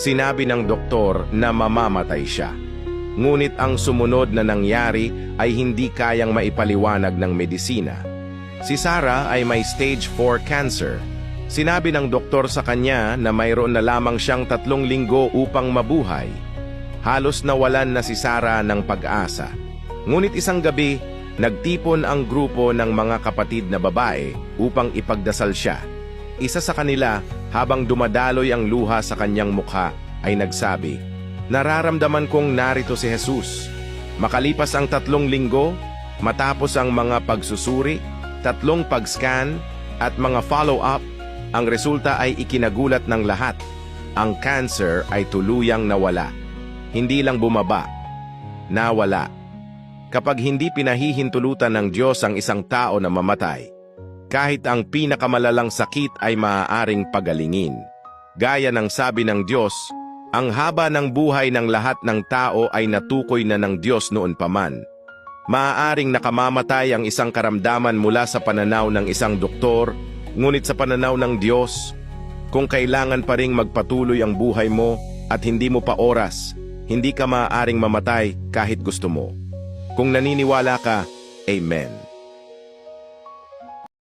Sinabi ng doktor na mamamatay siya. Ngunit ang sumunod na nangyari ay hindi kayang maipaliwanag ng medisina. Si Sarah ay may stage 4 cancer. Sinabi ng doktor sa kanya na mayroon na lamang siyang tatlong linggo upang mabuhay. Halos nawalan na si Sarah ng pag-asa. Ngunit isang gabi, nagtipon ang grupo ng mga kapatid na babae upang ipagdasal siya. Isa sa kanila, habang dumadaloy ang luha sa kanyang mukha, ay nagsabi, Nararamdaman kong narito si Jesus. Makalipas ang tatlong linggo, matapos ang mga pagsusuri, tatlong pag-scan, at mga follow-up, ang resulta ay ikinagulat ng lahat. Ang cancer ay tuluyang nawala. Hindi lang bumaba, nawala. Kapag hindi pinahihintulutan ng Diyos ang isang tao na mamatay, kahit ang pinakamalalang sakit ay maaaring pagalingin. Gaya ng sabi ng Diyos, ang haba ng buhay ng lahat ng tao ay natukoy na ng Diyos noon paman. Maaaring nakamamatay ang isang karamdaman mula sa pananaw ng isang doktor, ngunit sa pananaw ng Diyos, kung kailangan pa ring magpatuloy ang buhay mo at hindi mo pa oras, hindi ka maaaring mamatay kahit gusto mo. Kung naniniwala ka, Amen.